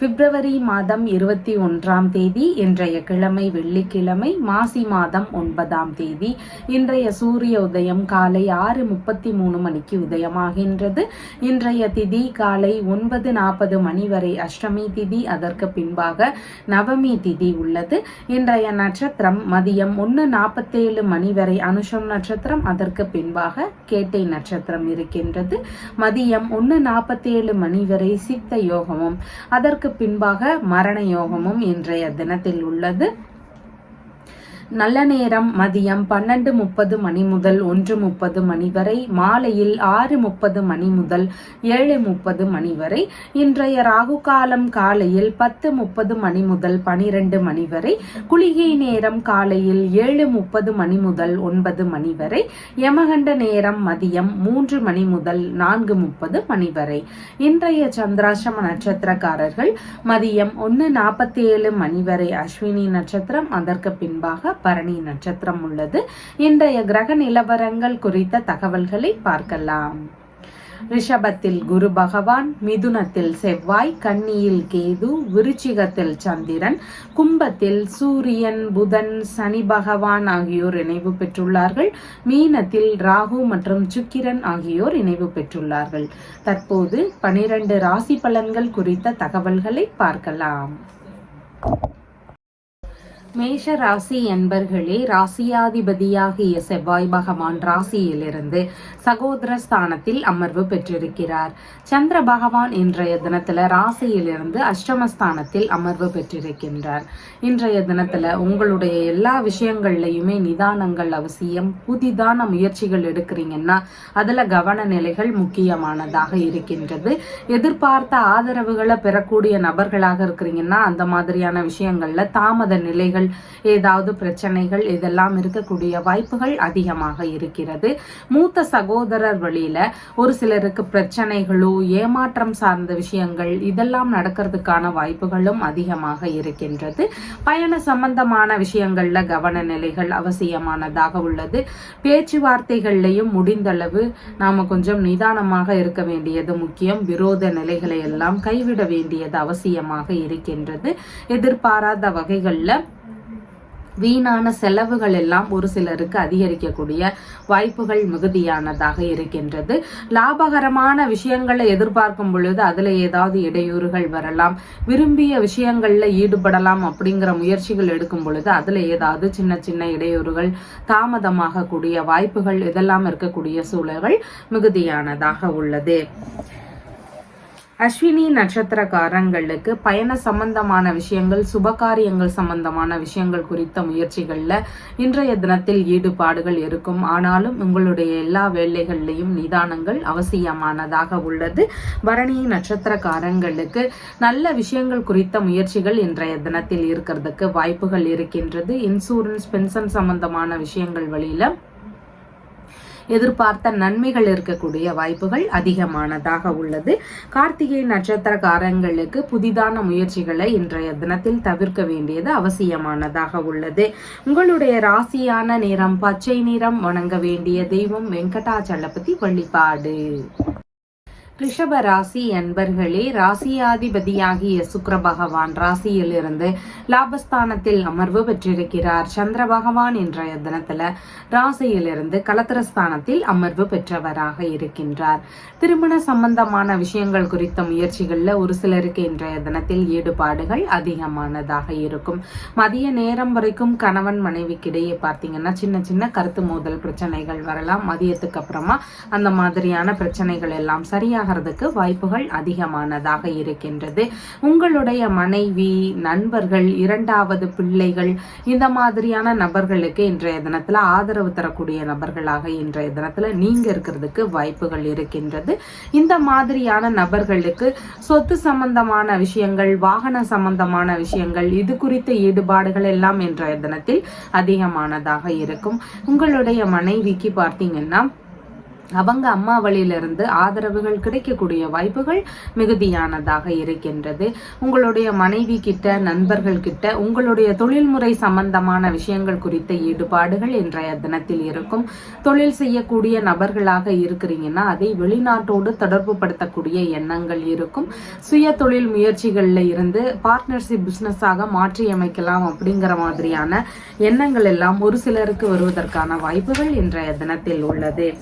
பிப்ரவரி மாதம் இருபத்தி ஒன்றாம் தேதி இன்றைய கிழமை வெள்ளிக்கிழமை மாசி மாதம் ஒன்பதாம் தேதி இன்றைய சூரிய உதயம் காலை ஆறு முப்பத்தி மூணு மணிக்கு உதயமாகின்றது. இன்றைய திதி காலை ஒன்பது நாற்பது மணி வரை அஷ்டமி திதி அதற்கு பின்பாக நவமி திதி உள்ளது. இன்றைய நட்சத்திரம் மதியம் ஒன்று நாற்பத்தேழு மணி வரை அனுஷம் நட்சத்திரம் அதற்கு பின்பாக கேட்டை நட்சத்திரம் இருக்கின்றது. மதியம் ஒன்று நாற்பத்தேழு மணி வரை சித்த யோகமும் அதற்கு பின்பாக மரண யோகமும் இன்றைய தினத்தில் உள்ளது. நல்ல நேரம் மதியம் பன்னெண்டு முப்பது மணி முதல் ஒன்று முப்பது மணி வரை மாலையில் ஆறு முப்பது மணி முதல் ஏழு முப்பது மணி வரை இன்றைய ராகு காலம் காலையில் பத்து முப்பது மணி முதல் பனிரெண்டு மணி வரை குளிகை நேரம் காலையில் ஏழு முப்பது மணி முதல் ஒன்பது மணி வரை யமகண்ட நேரம் மதியம் மூன்று மணி முதல் நான்கு முப்பது மணி வரை. இன்றைய சந்திராசிரம நட்சத்திரக்காரர்கள் மதியம் ஒன்று நாற்பத்தி ஏழு மணி வரை அஸ்வினி நட்சத்திரம் அதற்கு பின்பாக பரணி நட்சத்திரம் உள்ளது. இன்றைய கிரக நிலவரங்கள் குறித்த தகவல்களை பார்க்கலாம். ரிஷபத்தில் குரு பகவான் மிதுனத்தில் செவ்வாய் கன்னியில் கேது விருச்சிகத்தில் சந்திரன் கும்பத்தில் சூரியன் புதன் சனி பகவான் ஆகியோர் இணைவு பெற்றுள்ளார்கள். மீனத்தில் ராகு மற்றும் சுக்கிரன் ஆகியோர் இணைவு பெற்றுள்ளார்கள். தற்போது பனிரெண்டு ராசி பலன்கள் குறித்த தகவல்களை பார்க்கலாம். மேஷ ராசி என்பர்களே ராசியாதிபதியாகிய செவ்வாய் பகவான் ராசியிலிருந்து சகோதர ஸ்தானத்தில் அமர்வு பெற்றிருக்கிறார். சந்திர பகவான் இன்றைய தினத்துல ராசியிலிருந்து அஷ்டமஸ்தானத்தில் அமர்வு பெற்றிருக்கின்றார். இன்றைய தினத்துல உங்களுடைய எல்லா விஷயங்கள்லையுமே நிதானங்கள் அவசியம். புதிதான முயற்சிகள் எடுக்கிறீங்கன்னா அதுல கவன நிலைகள் முக்கியமானதாக இருக்கின்றது. எதிர்பார்த்த ஆதரவுகளை பெறக்கூடிய நபர்களாக இருக்கிறீங்கன்னா அந்த மாதிரியான விஷயங்கள்ல தாமத நிலைகள் ஏதாவது பிரச்சனைகள் இதெல்லாம் இருக்கக்கூடிய வாய்ப்புகள் அதிகமாக இருக்கிறது. மூத்த சகோதரர் வழியில ஒரு சிலருக்கு பிரச்சனைகளோ ஏமாற்றம் சார்ந்த விஷயங்கள் இதெல்லாம் நடக்கிறதுக்கான வாய்ப்புகளும் அதிகமாக இருக்கின்றது. பயண சம்பந்தமான விஷயங்கள்ல கவன நிலைகள் அவசியமானதாக உள்ளது. பேச்சுவார்த்தைகள்லையும் முடிந்தளவு நாம கொஞ்சம் நிதானமாக இருக்க வேண்டியது முக்கியம். விரோத நிலைகளை எல்லாம் கைவிட வேண்டியது அவசியமாக இருக்கின்றது. எதிர்பாராத வகைகளில் வீணான செலவுகள் எல்லாம் ஒரு சிலருக்கு அதிகரிக்கக்கூடிய வாய்ப்புகள் மிகுதியானதாக இருக்கின்றது. லாபகரமான விஷயங்களை எதிர்பார்க்கும் பொழுது அதுல ஏதாவது இடையூறுகள் வரலாம். விரும்பிய விஷயங்கள்ல ஈடுபடலாம் அப்படிங்கிற முயற்சிகள் எடுக்கும் பொழுது அதுல ஏதாவது சின்ன சின்ன இடையூறுகள் தாமதமாக கூடிய வாய்ப்புகள் இதெல்லாம் இருக்கக்கூடிய சூழல்கள் மிகுதியானதாக உள்ளது. அஸ்வினி நட்சத்திரக்காரங்களுக்கு பயண சம்பந்தமான விஷயங்கள் சுபகாரியங்கள் சம்பந்தமான விஷயங்கள் குறித்த முயற்சிகளில் இன்றைய தினத்தில் ஈடுபாடுகள் இருக்கும். ஆனாலும் உங்களுடைய எல்லா வேலைகள்லையும் நிதானங்கள் அவசியமானதாக உள்ளது. பரணி நட்சத்திரக்காரங்களுக்கு நல்ல விஷயங்கள் குறித்த முயற்சிகள் இன்றைய தினத்தில் இருக்கிறதுக்கு வாய்ப்புகள் இருக்கின்றது. இன்சூரன்ஸ் பென்ஷன் சம்பந்தமான விஷயங்கள் வழியில் எதிர்பார்த்த நன்மைகள் இருக்கக்கூடிய வாய்ப்புகள் அதிகமானதாக உள்ளது. கார்த்திகை நட்சத்திரக்காரங்களுக்கு புதிதான முயற்சிகளை இன்றைய தினத்தில் தவிர்க்க வேண்டியது அவசியமானதாக உள்ளது. உங்களுடைய ராசியான நிறம் பச்சை நிறம் வணங்க வேண்டிய தெய்வம் வெங்கடாச்சலபதி வழிபாடு. ரிஷப ராசி என்பர்களே ராசியாதிபதியாகிய சுக்கர பகவான் ராசியிலிருந்து லாபஸ்தானத்தில் அமர்வு பெற்றிருக்கிறார். சந்திர பகவான் இன்றைய தினத்துல ராசியிலிருந்து கலத்திரஸ்தானத்தில் அமர்வு பெற்றவராக இருக்கின்றார். திருமண சம்பந்தமான விஷயங்கள் குறித்த முயற்சிகள்ல ஒரு சிலருக்கு இன்றைய தினத்தில் ஈடுபாடுகள் அதிகமானதாக இருக்கும். மதிய நேரம் வரைக்கும் கணவன் மனைவிக்கிடையே பார்த்தீங்கன்னா சின்ன சின்ன கருத்து மோதல் பிரச்சனைகள் வரலாம். மதியத்துக்கு அப்புறமா அந்த மாதிரியான பிரச்சனைகள் எல்லாம் சரியாக ஆகிறதுக்கு வாய்ப்புகள் அதிகமானதாக இருக்கின்றது. உங்களுடைய மனைவி நண்பர்கள் இரண்டாவது பிள்ளைகள் இந்த மாதிரியான நபர்களுக்கு இன்றைய தினத்தில் ஆதரவு தரக்கூடிய நபர்களாக இன்றைய தினத்தில் நீங்கள் இருக்கிறதுக்கு வாய்ப்புகள் இருக்கின்றது. இந்த மாதிரியான நபர்களுக்கு சொத்து சம்பந்தமான விஷயங்கள் வாகன சம்பந்தமான விஷயங்கள் இது குறித்த ஈடுபாடுகள் எல்லாம் இன்றைய தினத்தில் அதிகமானதாக இருக்கும். உங்களுடைய மனைவிக்கு பார்த்தீங்கன்னா அவங்க அம்மா வழியிலிருந்து ஆதரவுகள் கிடைக்கக்கூடிய வாய்ப்புகள் மிகுதியானதாக இருக்கின்றது. உங்களுடைய மனைவி கிட்ட நண்பர்கள் கிட்ட உங்களுடைய தொழில்முறை சம்பந்தமான விஷயங்கள் குறித்த ஈடுபாடுகள் இன்றைய தினத்தில் இருக்கும். தொழில் செய்யக்கூடிய நபர்களாக இருக்கிறீங்கன்னா அதை வெளிநாட்டோடு தொடர்பு படுத்தக்கூடிய எண்ணங்கள் இருக்கும். சுய தொழில் முயற்சிகளில் இருந்து பார்ட்னர்ஷிப் பிஸ்னஸாக மாற்றி அமைக்கலாம் அப்படிங்கிற மாதிரியான எண்ணங்கள் எல்லாம் ஒரு சிலருக்கு வருவதற்கான வாய்ப்புகள் இன்றைய தினத்தில் உள்ளது.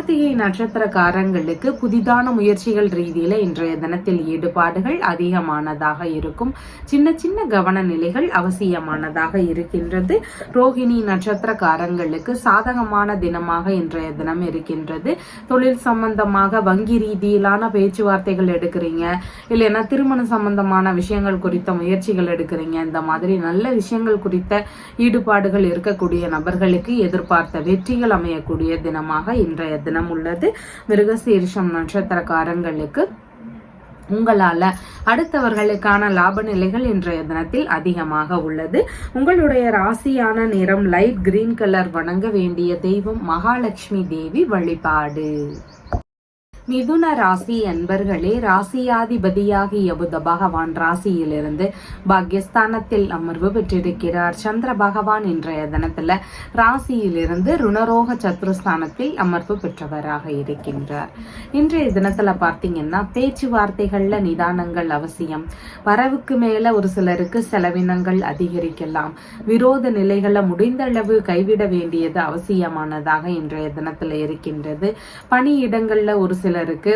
கார்த்திகை நட்சத்திரக்காரங்களுக்கு புதிதான முயற்சிகள் ரீதியில இன்றைய தினத்தில் ஈடுபாடுகள் அதிகமானதாக இருக்கும். சின்ன சின்ன கவன நிலைகள் அவசியமானதாக இருக்கின்றது. ரோஹிணி நட்சத்திரக்காரங்களுக்கு சாதகமான தினமாக இன்றைய தினம் இருக்கின்றது. தொழில் சம்பந்தமாக வங்கி ரீதியிலான பேச்சுவார்த்தைகள் எடுக்கிறீங்க. இல்லைன்னா திருமணம் சம்பந்தமான விஷயங்கள் குறித்த முயற்சிகள் எடுக்கிறீங்க. இந்த மாதிரி நல்ல விஷயங்கள் குறித்த ஈடுபாடுகள் இருக்கக்கூடிய நபர்களுக்கு எதிர்பார்த்த வெற்றிகள் அமையக்கூடிய தினமாக இன்றைய தினம் உள்ளது. மிருகசீரிஷம் நட்சத்திரக்காரங்களுக்கு உங்களால அடுத்தவர்களுக்கான லாப நிலைகள் இன்றைய தினத்தில் அதிகமாக உள்ளது. உங்களுடைய ராசியான நிறம் லைட் கிரீன் கலர் வணங்க வேண்டிய தெய்வம் மகாலட்சுமி தேவி வழிபாடு. மிதுன ராசி அன்பர்களே ராசியாதிபதியாகிய புத பகவான் ராசியிலிருந்து பாக்யஸ்தானத்தில் அமர்வு பெற்றிருக்கிறார். சந்திர பகவான் இன்றைய தினத்துல ராசியிலிருந்து ருணரோக சத்ருஸ்தானத்தில் அமர்வு பெற்றவராக இருக்கின்றார். இன்றைய தினத்துல பார்த்தீங்கன்னா பேச்சுவார்த்தைகள்ல நிதானங்கள் அவசியம். வரவுக்கு மேல ஒரு சிலருக்கு செலவினங்கள் அதிகரிக்கலாம். விரோத நிலைகளை முடிந்தளவு கைவிட வேண்டியது அவசியமானதாக இன்றைய தினத்துல இருக்கின்றது. பணியிடங்கள்ல ஒரு சில சிலருக்கு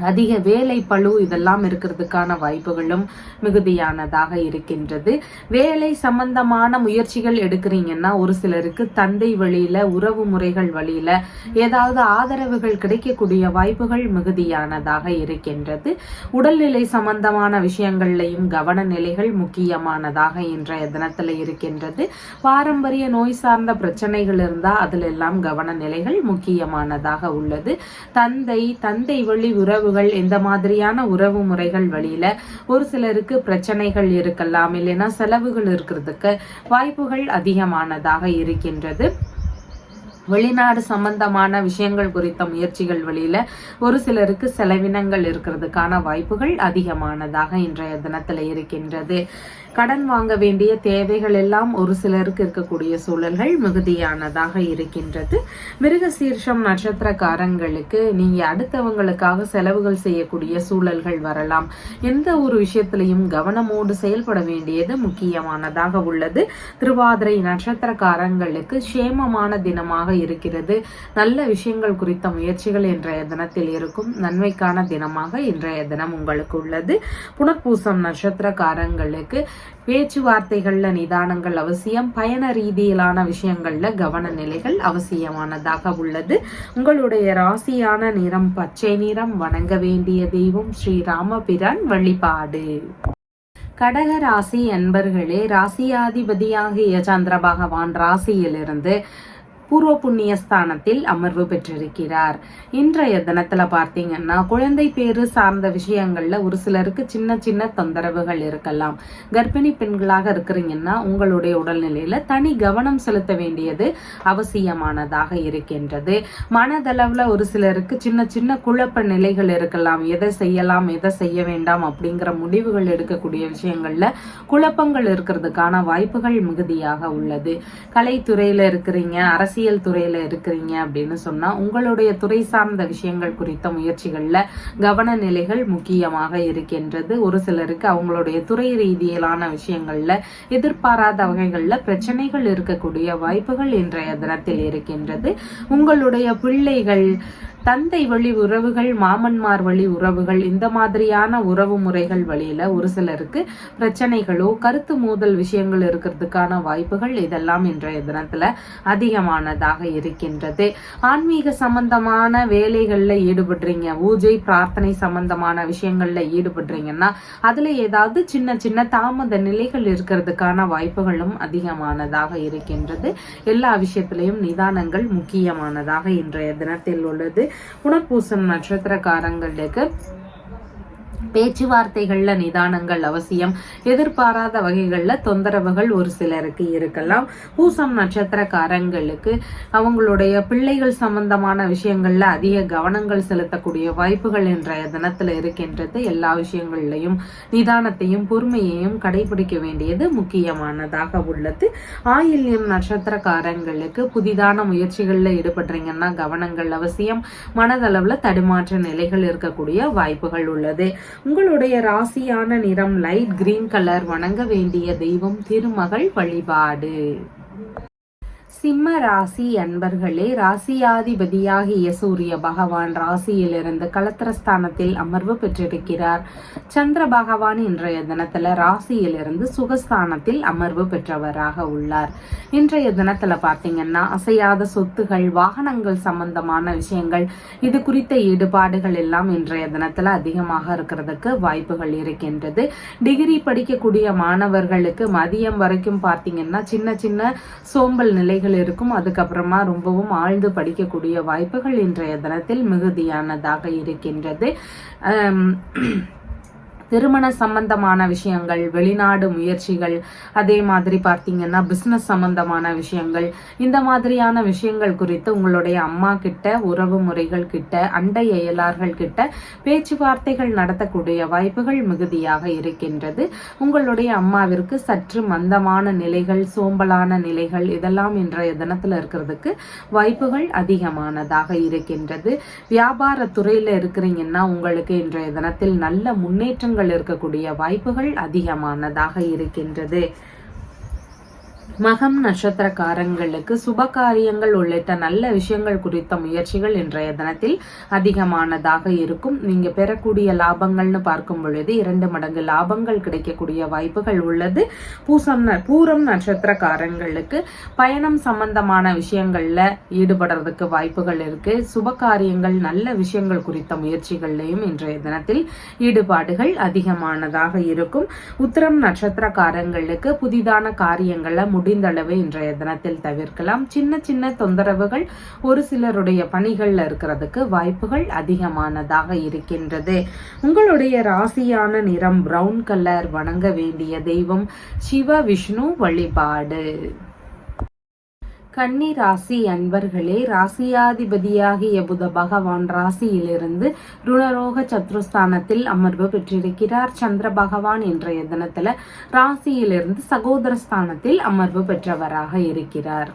அதிக வேலை பழு இதெல்லாம் இருக்கிறதுக்கான வாய்ப்புகளும் மிகுதியானதாக இருக்கின்றது. வேலை சம்பந்தமான முயற்சிகள் எடுக்கிறீங்கன்னா ஒரு சிலருக்கு தந்தை வழியில உறவு முறைகள் வழியில ஏதாவது ஆதரவுகள் கிடைக்கக்கூடிய வாய்ப்புகள் மிகுதியானதாக இருக்கின்றது. உடல்நிலை சம்பந்தமான விஷயங்கள்லையும் கவன நிலைகள் முக்கியமானதாக இன்றைய தினத்துல இருக்கின்றது. பாரம்பரிய நோய் சார்ந்த பிரச்சனைகள் இருந்தா அதுல எல்லாம் கவன நிலைகள் முக்கியமானதாக உள்ளது. தந்தை தந்தை வழி உறவு உறவுகள் இந்த மாதிரியான உறவு முறைகள் வழியில ஒரு சிலருக்கு பிரச்சனைகள் இருக்கலாம் இல்லைன்னா செலவுகள் இருக்கிறதுக்கு வாய்ப்புகள் அதிகமானதாக இருக்கின்றது. வெளிநாடு சம்பந்தமான விஷயங்கள் குறித்த முயற்சிகள் வழியில ஒரு சிலருக்கு செலவினங்கள் இருக்கிறதுக்கான வாய்ப்புகள் அதிகமானதாக இன்றைய தினத்துல இருக்கின்றது. கடன் வாங்க வேண்டிய தேவைகள் எல்லாம் ஒரு சிலருக்கு இருக்கக்கூடிய சூழல்கள் மிகுதியானதாக இருக்கின்றது. மிருக சீர்ஷம் நட்சத்திரக்காரங்களுக்கு நீங்க அடுத்தவங்களுக்காக செலவுகள் செய்யக்கூடிய சூழல்கள் வரலாம். எந்த ஒரு விஷயத்திலையும் கவனமோடு செயல்பட வேண்டியது முக்கியமானதாக உள்ளது. திருவாதிரை நட்சத்திரக்காரங்களுக்கு சேமமான தினமாக இருக்கிறது. நல்ல விஷயங்கள் குறித்த முயற்சிகள் இன்றைய தினத்தில் இருக்கும். நன்மைக்கான தினமாக இன்றைய தினம் உங்களுக்கு உள்ளது. புனர்பூசம் நட்சத்திரக்காரங்களுக்கு பேச்சுவார்த்தைகள்ல நிதானங்கள் அவசியம். பயண ரீதியிலான விஷயங்கள்ல கவன நிலைகள் அவசியமானதாக உள்ளது. உங்களுடைய ராசியான நிறம் பச்சை நிறம் வணங்க வேண்டிய தெய்வம் ஸ்ரீ ராமபிரான் வழிபாடு. கடக ராசி என்பர்களே ராசியாதிபதியாகிய சந்திர பகவான் ராசியிலிருந்து பூர்வ புண்ணிய ஸ்தானத்தில் அமர்வு பெற்றிருக்கிறார். இன்றைய தினத்துல பார்த்தீங்கன்னா குழந்தை பேரு சார்ந்த விஷயங்கள்ல ஒரு சிலருக்கு சின்ன சின்ன தொந்தரவுகள் இருக்கலாம். கர்ப்பிணி பெண்களாக இருக்கிறீங்கன்னா உங்களுடைய உடல்நிலையில தனி கவனம் செலுத்த வேண்டியது அவசியமானதாக இருக்கின்றது. மனதளவுல ஒரு சிலருக்கு சின்ன சின்ன குழப்ப நிலைகள் இருக்கலாம். எதை செய்யலாம் எதை செய்ய வேண்டாம் அப்படிங்கிற முடிவுகள் எடுக்கக்கூடிய விஷயங்கள்ல குழப்பங்கள் இருக்கிறதுக்கான வாய்ப்புகள் மிகுதியாக உள்ளது. கலைத்துறையில இருக்கிறீங்க அரசு அரசியல் துறையில இருக்கிறீங்க அப்படின்னு சொன்னா உங்களுடைய துறை சார்ந்த விஷயங்கள் குறித்த முயற்சிகள்ல கவன நிலைகள் முக்கியமாக இருக்கின்றது. ஒரு சிலருக்கு அவங்களுடைய துறை ரீதியிலான விஷயங்கள்ல எதிர்பாராத வகைகள்ல பிரச்சனைகள் இருக்கக்கூடிய வாய்ப்புகள் இன்றைய தினத்தில் இருக்கின்றது. உங்களுடைய பிள்ளைகள் தந்தை வழி உறவுகள் மாமன்மார் வழி உறவுகள் இந்த மாதிரியான உறவு முறைகள் வழியில் ஒரு சிலருக்கு பிரச்சனைகளோ கருத்து மோதல் விஷயங்கள் இருக்கிறதுக்கான வாய்ப்புகள் இதெல்லாம் இன்றைய தினத்தில் அதிகமானதாக இருக்கின்றது. ஆன்மீக சம்பந்தமான வேலைகளில் ஈடுபடுறீங்க பூஜை பிரார்த்தனை சம்பந்தமான விஷயங்களில் ஈடுபடுறீங்கன்னா அதில் ஏதாவது சின்ன சின்ன தாமத நிலைகள் இருக்கிறதுக்கான வாய்ப்புகளும் அதிகமானதாக இருக்கின்றது. எல்லா விஷயத்திலையும் நிதானங்கள் முக்கியமானதாக இன்றைய தினத்தில் உள்ளது. புனர்பூசம் நட்சத்திரக்காரங்களுக்கு பேச்சுவார்த்தைகளில் நிதானங்கள் அவசியம். எதிர்பாராத வகைகளில் தொந்தரவுகள் ஒரு சிலருக்கு இருக்கலாம். பூசம் நட்சத்திரக்காரங்களுக்கு அவங்களுடைய பிள்ளைகள் சம்பந்தமான விஷயங்களில் அதிக கவனங்கள் செலுத்தக்கூடிய வாய்ப்புகள் இன்றைய தினத்தில் இருக்கின்றது. எல்லா விஷயங்கள்லையும் நிதானத்தையும் பொறுமையையும் கடைபிடிக்க வேண்டியது முக்கியமானதாக உள்ளது. ஆயில்யம் நட்சத்திரக்காரங்களுக்கு புதிதான முயற்சிகளில் ஈடுபடுறீங்கன்னா கவனங்கள் அவசியம். மனதளவில் தடுமாற்ற நிலைகள் இருக்கக்கூடிய வாய்ப்புகள் உள்ளது. உங்களுடைய ராசியான நிறம் லைட் கிரீன் கலர் வணங்க வேண்டிய தெய்வம் திருமகள் வழிபாடு. சிம்ம ராசி அன்பர்களே ராசியாதிபதியாகிய சூரிய பகவான் ராசியிலிருந்து கலத்திரஸ்தானத்தில் அமர்வு பெற்றிருக்கிறார். சந்திர பகவான் இன்றைய தினத்துல ராசியிலிருந்து சுகஸ்தானத்தில் அமர்வு பெற்றவராக உள்ளார். இன்றைய தினத்துல பார்த்தீங்கன்னா அசையாத சொத்துகள் வாகனங்கள் சம்பந்தமான விஷயங்கள் இது குறித்த ஈடுபாடுகள் எல்லாம் இன்றைய தினத்துல அதிகமாக இருக்கிறதுக்கு வாய்ப்புகள் இருக்கின்றது. டிகிரி படிக்கக்கூடிய மாணவர்களுக்கு மதியம் வரைக்கும் பார்த்தீங்கன்னா சின்ன சின்ன சோம்பல் நிலைகள் இருக்கும். அதுக்கப்புறமா ரொம்பவும் ஆழ்ந்து படிக்கக்கூடிய வாய்ப்புகள் இன்றைய தினத்தில் மிகுதியானதாக இருக்கின்றது. திருமண சம்பந்தமான விஷயங்கள் வெளிநாடு முயற்சிகள் அதே மாதிரி பார்த்தீங்கன்னா பிஸ்னஸ் சம்பந்தமான விஷயங்கள். இந்த மாதிரியான விஷயங்கள் குறித்து உங்களுடைய அம்மா கிட்ட உறவு முறைகள் கிட்ட அண்டை அயலார்கள் கிட்ட பேச்சுவார்த்தைகள் நடத்தக்கூடிய வாய்ப்புகள் மிகுதியாக இருக்கின்றது. உங்களுடைய அம்மாவிற்கு சற்று மந்தமான நிலைகள் சோம்பலான நிலைகள் இதெல்லாம் இன்றைய தினத்தில் இருக்கிறதுக்கு வாய்ப்புகள் அதிகமானதாக இருக்கின்றது. வியாபார துறையில் இருக்கிறீங்கன்னா உங்களுக்கு இன்றைய தினத்தில் நல்ல முன்னேற்றங்கள் இருக்கக்கூடிய வாய்ப்புகள் அதிகமானதாக இருக்கின்றது. மகம் நட்சத்திரக்காரங்களுக்கு சுப காரியங்கள் உள்ளிட்ட நல்ல விஷயங்கள் குறித்த முயற்சிகள் இன்றைய தினத்தில் அதிகமானதாக இருக்கும். நீங்க பெறக்கூடிய லாபங்கள்னு பார்க்கும் பொழுது இரண்டு மடங்கு லாபங்கள் கிடைக்கக்கூடிய வாய்ப்புகள் உள்ளது. பூசம் பூரம் நட்சத்திரக்காரங்களுக்கு பயணம் சம்பந்தமான விஷயங்கள்ல ஈடுபடுறதுக்கு வாய்ப்புகள் இருக்கு. சுப காரியங்கள் நல்ல விஷயங்கள் குறித்த முயற்சிகள்லையும் இன்றைய தினத்தில் ஈடுபாடுகள் அதிகமானதாக இருக்கும். உத்திரம் நட்சத்திரக்காரங்களுக்கு புதிதான காரியங்களை முடிந்தளவு இன்றைய தினத்தில் தவிர்க்கலாம். சின்ன சின்ன தொந்தரவுகள் ஒரு சிலருடைய பணிகள்ல இருக்கிறதுக்கு வாய்ப்புகள் அதிகமானதாக இருக்கின்றது. உங்களுடைய ராசியான நிறம் பிரவுன் கலர் வணங்க வேண்டிய தெய்வம் சிவ விஷ்ணு வழிபாடு. கன்னி ராசி அன்பர்களே ராசியாதிபதியாகிய புத பகவான் ராசியிலிருந்து ருணரோக சத்ருஸ்தானத்தில் அமர்வு பெற்றிருக்கிறார். சந்திர பகவான் இன்றைய தினத்துல ராசியிலிருந்து சகோதர ஸ்தானத்தில் அமர்வு பெற்றவராக இருக்கிறார்.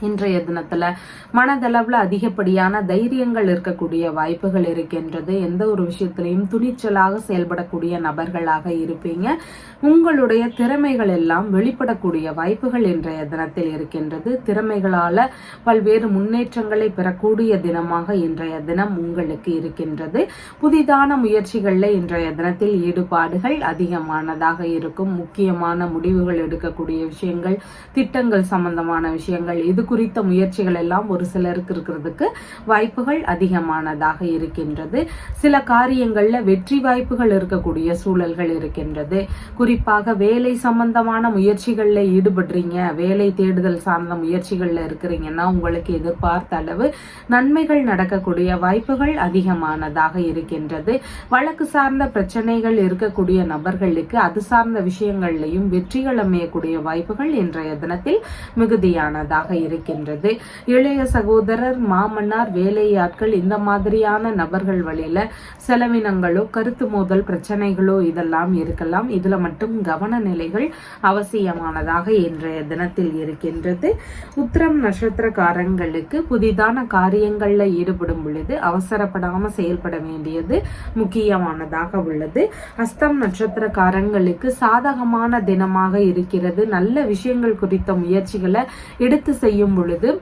இன்றைய தினத்துல மனதளவுல அதிகப்படியான தைரியங்கள் இருக்கக்கூடிய வாய்ப்புகள் இருக்கின்றது. எந்த ஒரு விஷயத்திலையும் துணிச்சலாக செயல்படக்கூடிய நபர்களாக இருப்பீங்க. உங்களுடைய திறமைகள் எல்லாம் வெளிப்படக்கூடிய வாய்ப்புகள் இன்றைய தினத்தில் இருக்கின்றது. திறமைகளால பல்வேறு முன்னேற்றங்களை பெறக்கூடிய தினமாக இன்றைய தினம் உங்களுக்கு இருக்கின்றது. புதிதான முயற்சிகள்ல இன்றைய தினத்தில் ஈடுபாடுகள் அதிகமானதாக இருக்கும். முக்கியமான முடிவுகள் எடுக்கக்கூடிய விஷயங்கள் திட்டங்கள் சம்பந்தமான விஷயங்கள் இது இது குறித்த முயற்சிகள் எல்லாம் ஒரு சிலருக்கு இருக்கிறதுக்கு வாய்ப்புகள் அதிகமானதாக இருக்கின்றது. சில காரியங்களில் வெற்றி வாய்ப்புகள் இருக்கக்கூடிய சூழல்கள் இருக்கின்றது. குறிப்பாக வேலை சம்பந்தமான முயற்சிகளில் ஈடுபடுறீங்க வேலை தேடுதல் சார்ந்த முயற்சிகளில் இருக்கிறீங்கன்னா உங்களுக்கு எதிர்பார்த்த அளவு நன்மைகள் நடக்கக்கூடிய வாய்ப்புகள் அதிகமானதாக இருக்கின்றது. வழக்கு சார்ந்த பிரச்சனைகள் இருக்கக்கூடிய நபர்களுக்கு அது சார்ந்த விஷயங்கள்லையும் வெற்றிகள் அமையக்கூடிய வாய்ப்புகள் இன்றைய தினத்தில் மிகுதியானதாக இருக்கின்றது இளைய சகோதரர் மாமன்னார் வேலையாட்கள் இந்த மாதிரியான நபர்கள் வழியில செலவினங்களோ கருத்து மோதல் பிரச்சனைகளோ இதெல்லாம் இருக்கலாம். இதுல மட்டும் கவன நிலைகள் அவசியமானதாக இன்றைய தினத்தில் இருக்கின்றது. உத்திரம் நட்சத்திரக்காரங்களுக்கு புதிதான காரியங்கள்ல ஈடுபடும் பொழுது அவசரப்படாம செயல்பட வேண்டியது முக்கியமானதாக உள்ளது. அஸ்தம் நட்சத்திரக்காரங்களுக்கு சாதகமான தினமாக இருக்கிறது. நல்ல விஷயங்கள் குறித்த முயற்சிகளை எடுத்து செய்யும் பொழுது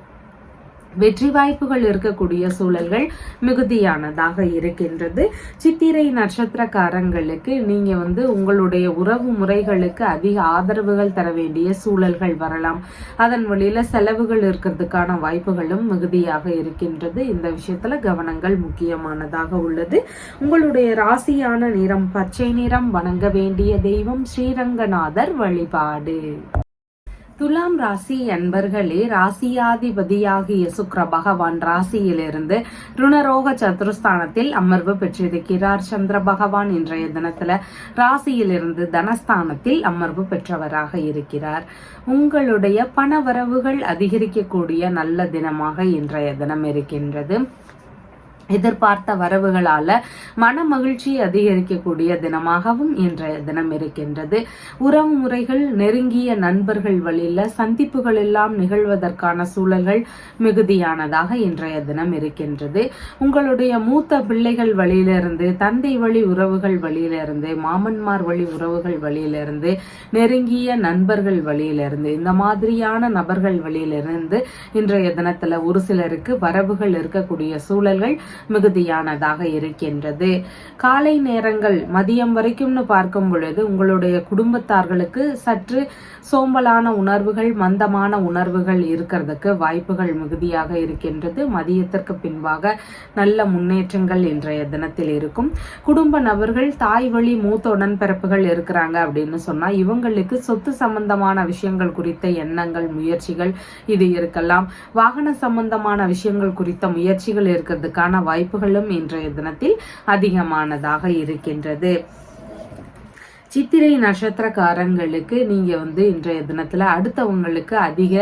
வெற்றி வாய்ப்புகள் இருக்கக்கூடிய சூழல்கள் மிகுதியானதாக இருக்கின்றது. சித்திரை நட்சத்திரக்காரங்களுக்கு நீங்க வந்து உங்களுடைய உறவு முறைகளுக்கு அதிக ஆதரவுகள் தர வேண்டிய சூழல்கள் வரலாம். அதன் வழியில செலவுகள் இருக்கிறதுக்கான வாய்ப்புகளும் மிகுதியாக இருக்கின்றது. இந்த விஷயத்துல கவனங்கள் முக்கியமானதாக உள்ளது. உங்களுடைய ராசியான நிறம் பச்சை நிறம் வணங்க வேண்டிய தெய்வம் ஸ்ரீரங்கநாதர் வழிபாடு. துலாம் ராசி அன்பர்களே ராசியாதிபதியாகிய சுக்கர பகவான் ராசியிலிருந்து ருணரோக சதுரஸ்தானத்தில் அமர்வு பெற்றிருக்கிறார். சந்திர பகவான் இன்றைய தினத்துல ராசியிலிருந்து தனஸ்தானத்தில் அமர்வு பெற்றவராக இருக்கிறார். உங்களுடைய பண வரவுகள் அதிகரிக்கக்கூடிய நல்ல தினமாக இன்றைய தினம் இருக்கின்றது. எதிர்பார்த்த வரவுகளால மன மகிழ்ச்சி அதிகரிக்கக்கூடிய தினமாகவும் இன்றைய தினம் இருக்கின்றது. உறவு முறைகள் நெருங்கிய நண்பர்கள் வழியில சந்திப்புகள் எல்லாம் நிகழ்வதற்கான சூழல்கள் மிகுதியானதாக இன்றைய தினம் இருக்கின்றது. உங்களுடைய மூத்த பிள்ளைகள் வழியிலிருந்து தந்தை வழி உறவுகள் வழியிலிருந்து மாமன்மார் வழி உறவுகள் வழியிலிருந்து நெருங்கிய நண்பர்கள் வழியிலிருந்து இந்த மாதிரியான நபர்கள் வழியிலிருந்து இன்றைய தினத்துல ஒரு சிலருக்கு வரவுகள் இருக்கக்கூடிய சூழல்கள் மிகுதியானதாக இருக்கின்றது. காலை நேரங்கள் மதியம் வரைக்கும்னு பார்க்கும் பொழுது உங்களுடைய குடும்பத்தார்களுக்கு சற்று சோம்பலான உணர்வுகள் மந்தமான உணர்வுகள் இருக்கிறதுக்கு வாய்ப்புகள் மிகுதியாக இருக்கின்றது. மதியத்திற்கு பின்பாக நல்ல முன்னேற்றங்கள் இன்றைய தினத்தில் இருக்கும். குடும்ப நபர்கள் தாய் வழி மூத்த உடன்பிறப்புகள் இருக்கிறாங்க அப்படின்னு சொன்னா இவங்களுக்கு சொத்து சம்பந்தமான விஷயங்கள் குறித்த எண்ணங்கள் முயற்சிகள் இது இருக்கலாம். வாகன சம்பந்தமான விஷயங்கள் குறித்த முயற்சிகள் இருக்கிறதுக்கான வாய்ப்புகளும் இன்றைய தினத்தில் அதிகமானதாக இருக்கின்றது. சித்திரை நட்சத்திரக்காரங்களுக்கு நீங்கள் வந்து இன்றைய தினத்தில் அடுத்தவங்களுக்கு அதிக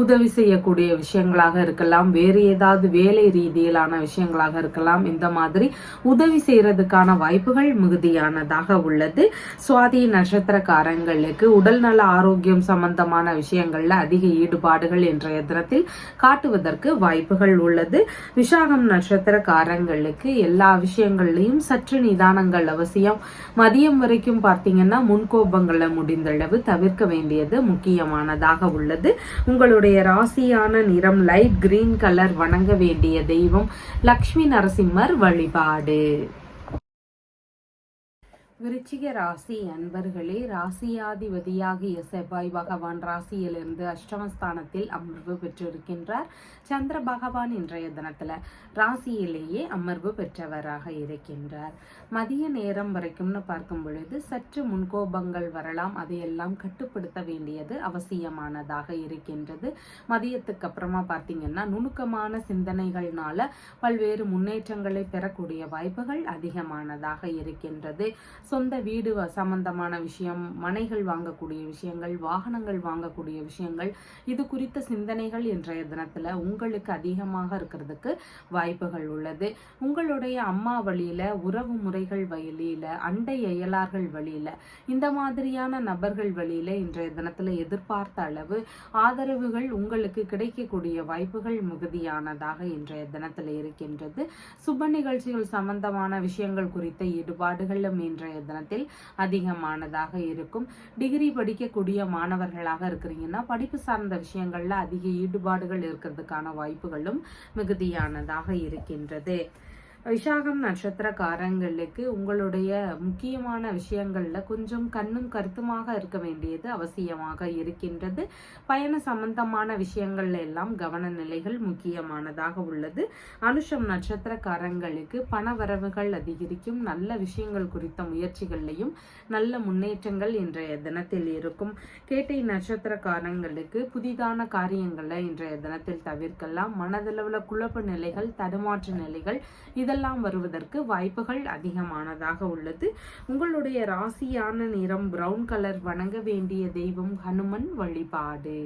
உதவி செய்யக்கூடிய விஷயங்களாக இருக்கலாம். வேறு ஏதாவது வேலை ரீதியிலான விஷயங்களாக இருக்கலாம். இந்த மாதிரி உதவி செய்கிறதுக்கான வாய்ப்புகள் மிகுதியானதாக உள்ளது. சுவாதி நட்சத்திரக்காரங்களுக்கு உடல் நல ஆரோக்கியம் சம்பந்தமான விஷயங்களில் அதிக ஈடுபாடுகள் இன்றைய தினத்தில் காட்டுவதற்கு வாய்ப்புகள் உள்ளது. விசாகம் நட்சத்திரக்காரங்களுக்கு எல்லா விஷயங்கள்லையும் சற்று நிதானங்கள் அவசியம். மதியம் வரைக்கும் பார்த்தீங்க பார்த்தீங்கன்னா முன்கோபங்களை முடிந்தளவு தவிர்க்க வேண்டியது முக்கியமானதாக உள்ளது. உங்களுடைய ராசியான நிறம் லைட் கிரீன் கலர் வணங்க வேண்டிய தெய்வம் லக்ஷ்மி நரசிம்மர் வழிபாடு. விருச்சிக ராசி அன்பர்களே ராசியாதிபதியாகிய செவ்வாய் பகவான் ராசியிலிருந்து அஷ்டமஸ்தானத்தில் அமர்வு பெற்றிருக்கின்றார். சந்திர பகவான் இன்றைய தினத்துல ராசியிலேயே அமர்வு பெற்றவராக இருக்கின்றார். மதிய நேரம் வரைக்கும்னு பார்க்கும் பொழுது சற்று முன்கோபங்கள் வரலாம். அதையெல்லாம் கட்டுப்படுத்த வேண்டியது அவசியமானதாக இருக்கின்றது. மதியத்துக்கு அப்புறமா பார்த்தீங்கன்னா நுணுக்கமான சிந்தனைகள்னால பல்வேறு முன்னேற்றங்களை பெறக்கூடிய வாய்ப்புகள் அதிகமானதாக இருக்கின்றது. சொந்த வீடு சம்பந்தமான விஷயம் மனைகள் வாங்கக்கூடிய விஷயங்கள் வாகனங்கள் வாங்கக்கூடிய விஷயங்கள் இது குறித்த சிந்தனைகள் இன்றைய தினத்தில் உங்களுக்கு அதிகமாக இருக்கிறதுக்கு வாய்ப்புகள் உள்ளது. உங்களுடைய அம்மா வழியில் உறவு முறைகள் வழியில் அண்டை அயலார்கள் வழியில் இந்த மாதிரியான நபர்கள் வழியில் இன்றைய தினத்தில் எதிர்பார்த்த அளவு ஆதரவுகள் உங்களுக்கு கிடைக்கக்கூடிய வாய்ப்புகள் மிகுதியானதாக இன்றைய தினத்தில் இருக்கின்றது. சுப நிகழ்ச்சிகள் சம்பந்தமான விஷயங்கள் குறித்த ஈடுபாடுகளும் இன்றைய இன்றைய தினத்தில் அதிகமானதாக இருக்கும். டிகிரி படிக்கக்கூடிய மாணவர்களாக இருக்கிறீங்கன்னா படிப்பு சார்ந்த விஷயங்கள்ல அதிக ஈடுபாடுகள் இருக்கிறதுக்கான வாய்ப்புகளும் மிகுதியானதாக இருக்கின்றது. விசாகம் நட்சத்திரக்காரங்களுக்கு உங்களுடைய முக்கியமான விஷயங்களில் கொஞ்சம் கண்ணும் கருத்துமாக இருக்க வேண்டியது அவசியமாக இருக்கின்றது. பயண சம்பந்தமான விஷயங்கள்ல எல்லாம் கவன நிலைகள் முக்கியமானதாக உள்ளது. அனுஷம் நட்சத்திரக்காரங்களுக்கு பண வரவுகள் அதிகரிக்கும். நல்ல விஷயங்கள் குறித்த முயற்சிகள்லையும் நல்ல முன்னேற்றங்கள் இன்றைய தினத்தில் இருக்கும். கேட்டை நட்சத்திரக்காரங்களுக்கு புதிதான காரியங்களை இன்றைய தினத்தில் தவிர்க்கலாம். மனதளவில் குழப்ப நிலைகள் தடுமாற்ற நிலைகள் இதெல்லாம் இதெல்லாம் வருவதற்கு வாய்ப்புகள் அதிகமானதாக உள்ளது. உங்களுடைய ராசியான நிறம் பிரவுன் கலர் வணங்க வேண்டிய தெய்வம் ஹனுமன் வழிபாடு.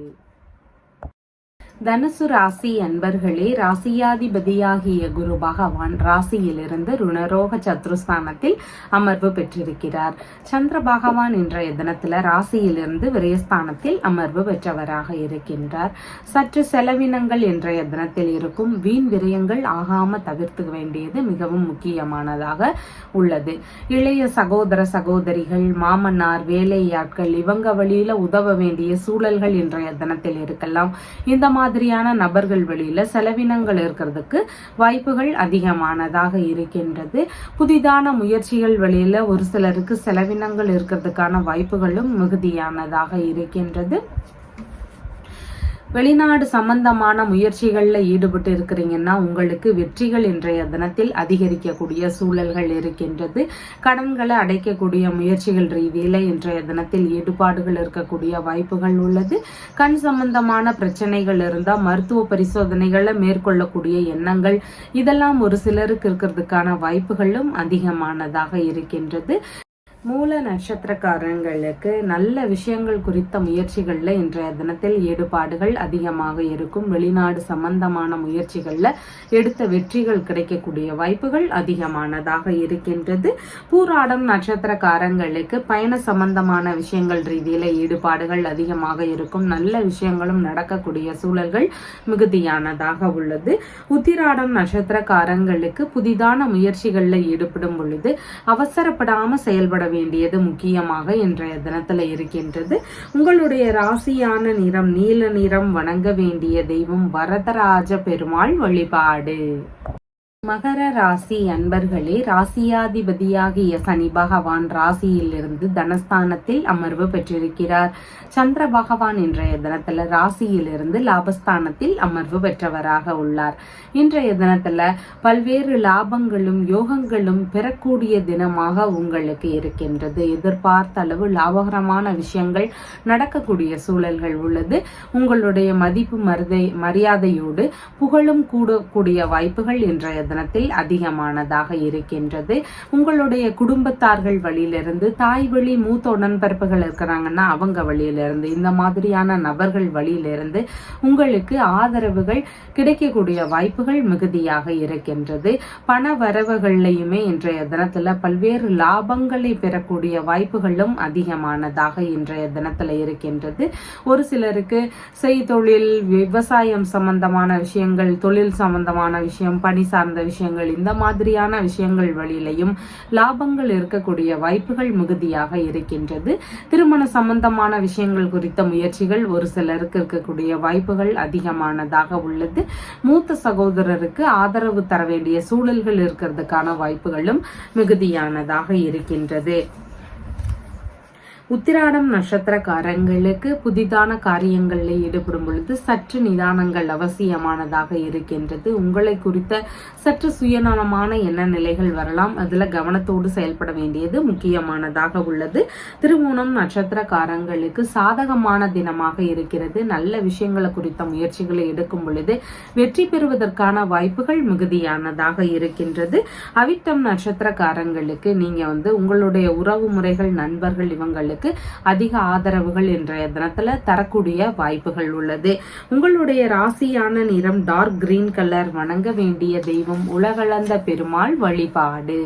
தனுசு ராசி அன்பர்களே ராசியாதிபதியாகிய குரு பகவான் ராசியிலிருந்து ருணரோக சத்ருஸ்தானத்தில் அமர்வு பெற்றிருக்கிறார். சந்திர பகவான் இன்றைய தினத்துல ராசியிலிருந்து விரயஸ்தானத்தில் அமர்வு பெற்றவராக இருக்கின்றார். சற்று செலவினங்கள் இன்றைய தினத்தில் இருக்கும். வீண் விரயங்கள் ஆகாம தவிர்த்து வேண்டியது மிகவும் முக்கியமானதாக உள்ளது. இளைய சகோதர சகோதரிகள் மாமன்னார் வேலையாட்கள் இவங்க வழியில உதவ வேண்டிய சூழல்கள் இன்றைய தினத்தில் இருக்கலாம். இந்த மாதிரி மாதிரியான நபர்கள் வழியில செலவினங்கள் இருக்கிறதுக்கு வாய்ப்புகள் அதிகமானதாக இருக்கின்றது. புதிதான முயற்சிகள் வழியில ஒரு சிலருக்கு செலவினங்கள் இருக்கிறதுக்கான வாய்ப்புகளும் மிகுதியானதாக இருக்கின்றது. வெளிநாடு சம்பந்தமான முயற்சிகளில் ஈடுபட்டு இருக்கிறீங்கன்னா உங்களுக்கு வெற்றிகள் இன்றைய தினத்தில் அதிகரிக்கக்கூடிய சூழல்கள் இருக்கின்றது. கடன்களை அடைக்கக்கூடிய முயற்சிகள் ரீதியில் இன்றைய தினத்தில் ஈடுபாடுகள் இருக்கக்கூடிய வாய்ப்புகள் உள்ளது. கண் சம்பந்தமான பிரச்சனைகள் இருந்தால் மருத்துவ பரிசோதனைகளை மேற்கொள்ளக்கூடிய எண்ணங்கள் இதெல்லாம் ஒரு சிலருக்கு இருக்கிறதுக்கான வாய்ப்புகளும் அதிகமானதாக இருக்கின்றது. மூல நட்சத்திரக்காரங்களுக்கு நல்ல விஷயங்கள் குறித்த முயற்சிகளில் இன்றைய தினத்தில் ஈடுபாடுகள் அதிகமாக இருக்கும். வெளிநாடு சம்பந்தமான முயற்சிகளில் எடுத்த வெற்றிகள் கிடைக்கக்கூடிய வாய்ப்புகள் அதிகமானதாக இருக்கின்றது. பூராடம் நட்சத்திரக்காரங்களுக்கு பயண சம்பந்தமான விஷயங்கள் ரீதியில் ஈடுபாடுகள் அதிகமாக இருக்கும். நல்ல விஷயங்களும் நடக்கக்கூடிய சூழல்கள் மிகுதியானதாக உள்ளது. உத்திராடம் நட்சத்திரக்காரங்களுக்கு புதிதான முயற்சிகளில் ஈடுபடும் பொழுது அவசரப்படாம செயல்பட வேண்டியது முக்கியமாக இன்றைய தினத்துல இருக்கின்றது. உங்களுடைய ராசியான நிறம் நீல நிறம் வணங்க வேண்டிய தெய்வம் வரதராஜ பெருமாள் வழிபாடு. மகர ராசி அன்பர்களே ராசியாதிபதியாகிய சனி பகவான் ராசியிலிருந்து தனஸ்தானத்தில் அமர்வு பெற்றிருக்கிறார். சந்திர பகவான் இன்றைய தினத்துல ராசியிலிருந்து லாபஸ்தானத்தில் அமர்வு பெற்றவராக உள்ளார். இன்றைய தினத்துல பல்வேறு லாபங்களும் யோகங்களும் பெறக்கூடிய தினமாக உங்களுக்கு இருக்கின்றது. எதிர்பார்த்த அளவு லாபகரமான விஷயங்கள் நடக்கக்கூடிய சூழல்கள் உள்ளது. உங்களுடைய மதிப்பு மருதை மரியாதையோடு புகழும் கூடக்கூடிய வாய்ப்புகள் இன்றைய தினத்தில் அதிகமானதாக இருக்கின்றது. உங்களுடைய குடும்பத்தார்கள் வழியிலிருந்து தாய் வழி மூத்த உடன்பிறப்புகள் இருக்கிறாங்கன்னா அவங்க வழியிலிருந்து இந்த மாதிரியான நபர்கள் வழியிலிருந்து உங்களுக்கு ஆதரவுகள் கிடைக்கக்கூடிய வாய்ப்புகள் மிகுதியாக இருக்கின்றது. பண வரவுகள்லையுமே இன்றைய தினத்தில் பல்வேறு லாபங்களை பெறக்கூடிய வாய்ப்புகளும் அதிகமானதாக இன்றைய தினத்தில் இருக்கின்றது. ஒரு சிலருக்கு செய்தொழில் விவசாயம் சம்பந்தமான விஷயங்கள் தொழில் சம்பந்தமான விஷயம் பணி சார்ந்த விஷயங்கள் இந்த மாதிரியான விஷயங்கள் வழியிலையும் லாபங்கள் இருக்கக்கூடிய வாய்ப்புகள் மிகுதியாக இருக்கின்றது. திருமண சம்பந்தமான விஷயங்கள் குறித்த முயற்சிகள் ஒரு சிலருக்கு இருக்கக்கூடிய வாய்ப்புகள் அதிகமானதாக உள்ளது. மூத்த சகோதரருக்கு ஆதரவு தர வேண்டிய சூழல்கள் இருக்கிறதுக்கான வாய்ப்புகளும் மிகுதியானதாக இருக்கின்றது. உத்திராடம் நட்சத்திரக்காரங்களுக்கு புதிதான காரியங்களில் ஈடுபடும் பொழுது சற்று நிதானங்கள் அவசியமானதாக இருக்கின்றது. உங்களை குறித்த சற்று சுயநலமான எண்ண நிலைகள் வரலாம். அதில் கவனத்தோடு செயல்பட வேண்டியது முக்கியமானதாக உள்ளது. திருமணம் நட்சத்திரக்காரங்களுக்கு சாதகமான தினமாக இருக்கிறது. நல்ல விஷயங்களை குறித்த முயற்சிகளை எடுக்கும் பொழுது வெற்றி பெறுவதற்கான வாய்ப்புகள் மிகுதியானதாக இருக்கின்றது. அவிட்டம் நட்சத்திரக்காரங்களுக்கு நீங்கள் வந்து உங்களுடைய உறவு முறைகள் நண்பர்கள் இவங்களுக்கு உங்களுக்கு அதிக ஆதரவுகள் இன்றைய தினத்துல தரக்கூடிய வாய்ப்புகள் உள்ளது. உங்களுடைய ராசியான நிறம் டார்க் கிரீன் கலர் வணங்க வேண்டிய தெய்வம் உலகளந்த பெருமாள் வழிபாடு.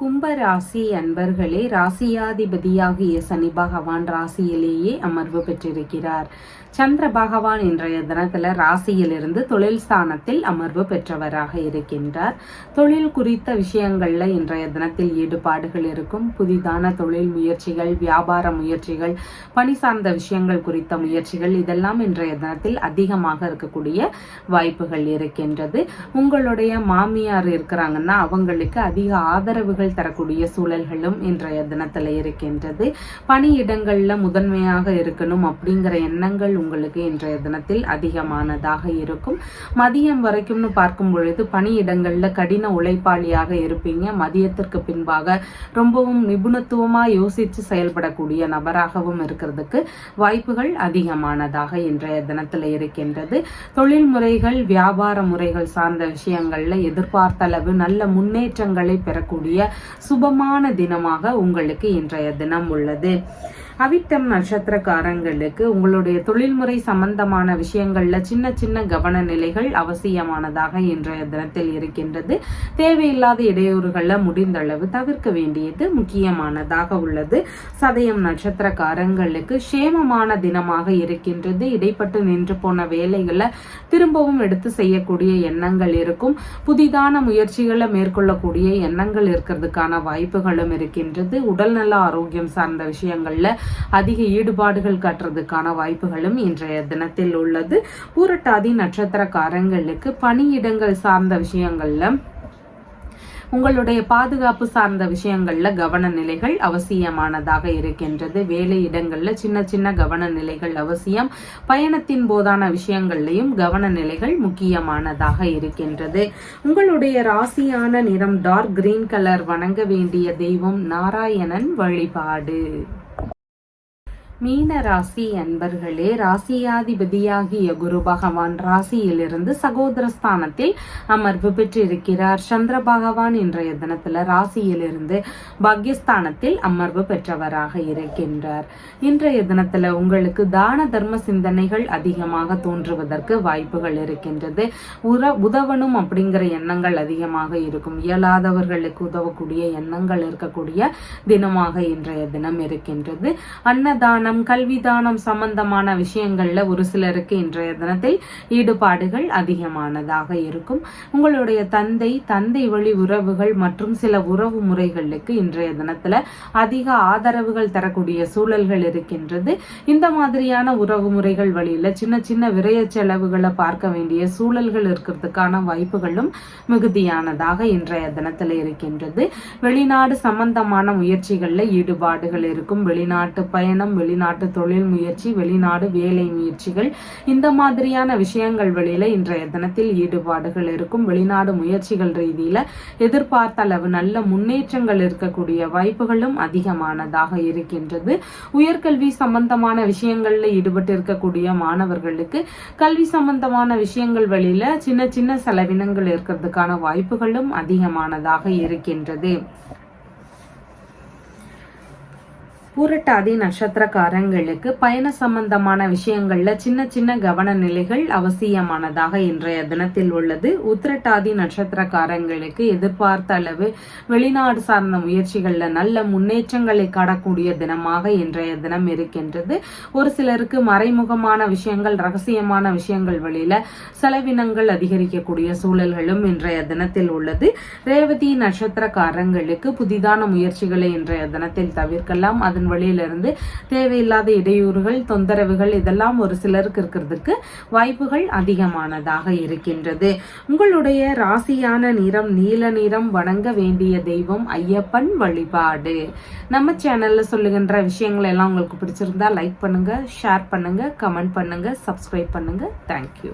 கும்பராசி அன்பர்களே ராசியாதிபதியாகிய சனி பகவான் ராசியிலேயே அமர்வு பெற்றிருக்கிறார். சந்திர பகவான் இன்றைய தினத்தில் ராசியிலிருந்து தொழில் ஸ்தானத்தில் அமர்வு பெற்றவராக இருக்கின்றார். தொழில் குறித்த விஷயங்கள்ல இன்றைய தினத்தில் ஈடுபாடுகள் இருக்கும். புதிதான தொழில் முயற்சிகள் வியாபார முயற்சிகள் பணி சார்ந்த விஷயங்கள் குறித்த முயற்சிகள் இதெல்லாம் இன்றைய தினத்தில் அதிகமாக இருக்கக்கூடிய வாய்ப்புகள் இருக்கின்றது. உங்களுடைய மாமியார் இருக்கிறாங்கன்னா அவங்களுக்கு அதிக ஆதரவுகள் தரக்கூடிய சூழல்களும் இன்றைய தினத்தில் இருக்கின்றது. பணியிடங்களில் முதன்மையாக இருக்கணும் அப்படிங்கிற எண்ணங்கள் உங்களுக்கு இன்றைய தினத்தில் அதிகமானதாக இருக்கும். மதியம் வரைக்கும்னு பார்க்கும் பொழுது பணியிடங்கள்ல கடின உழைப்பாளியாக இருப்பீங்க. மதியத்திற்கு பின்பாக ரொம்பவும் நிபுணத்துவமா யோசித்து செயல்படக்கூடிய நபராகவும் இருக்கிறதுக்கு வாய்ப்புகள் அதிகமானதாக இன்றைய தினத்தில் இருக்கின்றது. தொழில் முறைகள் வியாபார முறைகள் சார்ந்த விஷயங்கள்ல எதிர்பார்த்த அளவு நல்ல முன்னேற்றங்களை பெறக்கூடிய சுபமான தினமாக உங்களுக்கு இன்றைய தினம் உள்ளது. அவிட்டம் நட்சத்திரக்காரங்களுக்கு உங்களுடைய தொழில்முறை சம்பந்தமான விஷயங்கள்ல சின்ன சின்ன கவன நிலைகள் அவசியமானதாக இன்றைய தினத்தில் இருக்கின்றது. தேவையில்லாத இடையூறுகளை முடிந்த அளவு தவிர்க்க வேண்டியது முக்கியமானதாக உள்ளது. சதயம் நட்சத்திரக்காரங்களுக்கு சேமமான தினமாக இருக்கின்றது. இடைப்பட்டு நின்று போன வேலைகளை திரும்பவும் எடுத்து செய்யக்கூடிய எண்ணங்கள் இருக்கும். புதிதான முயற்சிகளை மேற்கொள்ளக்கூடிய எண்ணங்கள் இருக்கிறதுக்கான வாய்ப்புகளும் இருக்கின்றது. உடல்நல ஆரோக்கியம் சார்ந்த விஷயங்கள்ல அதிக ஈடுபாடுகள் கட்டுறதுக்கான வாய்ப்புகளும் இன்றைய தினத்தில் உள்ளது. பூரட்டாதி நட்சத்திரக்காரங்களுக்கு பணியிடங்கள் சார்ந்த விஷயங்கள்ல உங்களுடைய பாதுகாப்பு சார்ந்த விஷயங்கள்ல கவன நிலைகள் அவசியமானதாக இருக்கின்றது. வேலை இடங்கள்ல சின்ன சின்ன கவன நிலைகள் அவசியம். பயணத்தின் போதான விஷயங்கள்லையும் கவன நிலைகள் முக்கியமானதாக இருக்கின்றது. உங்களுடைய ராசியான நிறம் டார்க் கிரீன் கலர் வணங்க வேண்டிய தெய்வம் நாராயணன் வழிபாடு. மீன ராசி அன்பர்களே ராசியாதிபதியாகிய குரு பகவான் ராசியிலிருந்து சகோதர ஸ்தானத்தில் அமர்வு பெற்றிருக்கிறார். சந்திர பகவான் இன்றைய தினத்துல ராசியிலிருந்து பாக்யஸ்தானத்தில் அமர்வு பெற்றவராக இருக்கின்றார். இன்றைய தினத்துல உங்களுக்கு தான தர்ம சிந்தனைகள் அதிகமாக தோன்றுவதற்கு வாய்ப்புகள் இருக்கின்றது. உற உதவணும் அப்படிங்கிற எண்ணங்கள் அதிகமாக இருக்கும். இயலாதவர்களுக்கு உதவக்கூடிய எண்ணங்கள் இருக்கக்கூடிய தினமாக இன்றைய தினம் இருக்கின்றது. அன்னதான தானம் கல்வி தானம் சம்பந்தமான விஷயங்களில் ஒரு சிலருக்கு இன்றைய தினத்தில் ஈடுபாடுகள் அதிகமானதாக இருக்கும். உங்களுடைய தந்தை தந்தை வழி உறவுகள் மற்றும் சில உறவு முறைகளுக்கு இன்றைய தினத்தில் அதிக ஆதரவுகள் தரக்கூடிய சூழல்கள் இருக்கின்றது. இந்த மாதிரியான உறவு முறைகள் வழியில் சின்ன சின்ன விரைய செலவுகளை பார்க்க வேண்டிய சூழல்கள் இருக்கிறதுக்கான வாய்ப்புகளும் மிகுதியானதாக இன்றைய தினத்தில் இருக்கின்றது. வெளிநாடு சம்பந்தமான முயற்சிகளில் ஈடுபாடுகள் இருக்கும். வெளிநாட்டு பயணம் வெளிநாட்டு வெளிநாட்டு தொழில் முயற்சி வெளிநாடு வேலை முயற்சிகள் இந்த மாதிரியான விஷயங்கள் வழியில இன்றைய தினத்தில் ஈடுபாடுகள் இருக்கும். வெளிநாடு முயற்சிகள் ரீதியில எதிர்பார்த்த அளவு நல்ல முன்னேற்றங்கள் இருக்கக்கூடிய வாய்ப்புகளும் அதிகமானதாக இருக்கின்றது. உயர்கல்வி சம்பந்தமான விஷயங்கள்ல ஈடுபட்டு இருக்கக்கூடிய மாணவர்களுக்கு கல்வி சம்பந்தமான விஷயங்கள் வழியில சின்ன சின்ன செலவினங்கள் இருக்கிறதுக்கான வாய்ப்புகளும் அதிகமானதாக இருக்கின்றது. பூரட்டாதி நட்சத்திரக்காரங்களுக்கு பயண சம்பந்தமான விஷயங்கள்ல சின்ன சின்ன கவன நிலைகள் அவசியமானதாக இன்றைய தினத்தில் உள்ளது. உத்திரட்டாதி நட்சத்திரக்காரங்களுக்கு எதிர்பார்த்த அளவு வெளிநாடு சார்ந்த முயற்சிகள்ல நல்ல முன்னேற்றங்களை காணக்கூடிய தினமாக இன்றைய தினம் இருக்கின்றது. ஒரு சிலருக்கு மறைமுகமான விஷயங்கள் ரகசியமான விஷயங்கள் வழியில செலவினங்கள் அதிகரிக்கக்கூடிய சூழல்களும் இன்றைய தினத்தில் உள்ளது. ரேவதி நட்சத்திரக்காரங்களுக்கு புதிதான முயற்சிகளை இன்றைய தினத்தில் தவிர்க்கலாம். அதன் வழியிலிருந்து தேவையில்லாத இடையூறுகள் தொந்தரவுகள் இதெல்லாம் ஒரு சிலருக்கு இருக்கிறதுக்கு வாய்ப்புகள் அதிகமானதாக இருக்கின்றது. உங்களுடைய ராசியான நிறம் நீல நிறம் வணங்க வேண்டிய தெய்வம் ஐயப்பன் வழிபாடு. நம்ம சேனல்ல சொல்லுகின்ற விஷயங்கள் எல்லாம் உங்களுக்கு பிடிச்சிருந்தா லைக் பண்ணுங்க ஷேர் பண்ணுங்க கமெண்ட் பண்ணுங்க சப்ஸ்கிரைப் பண்ணுங்க. தேங்க்யூ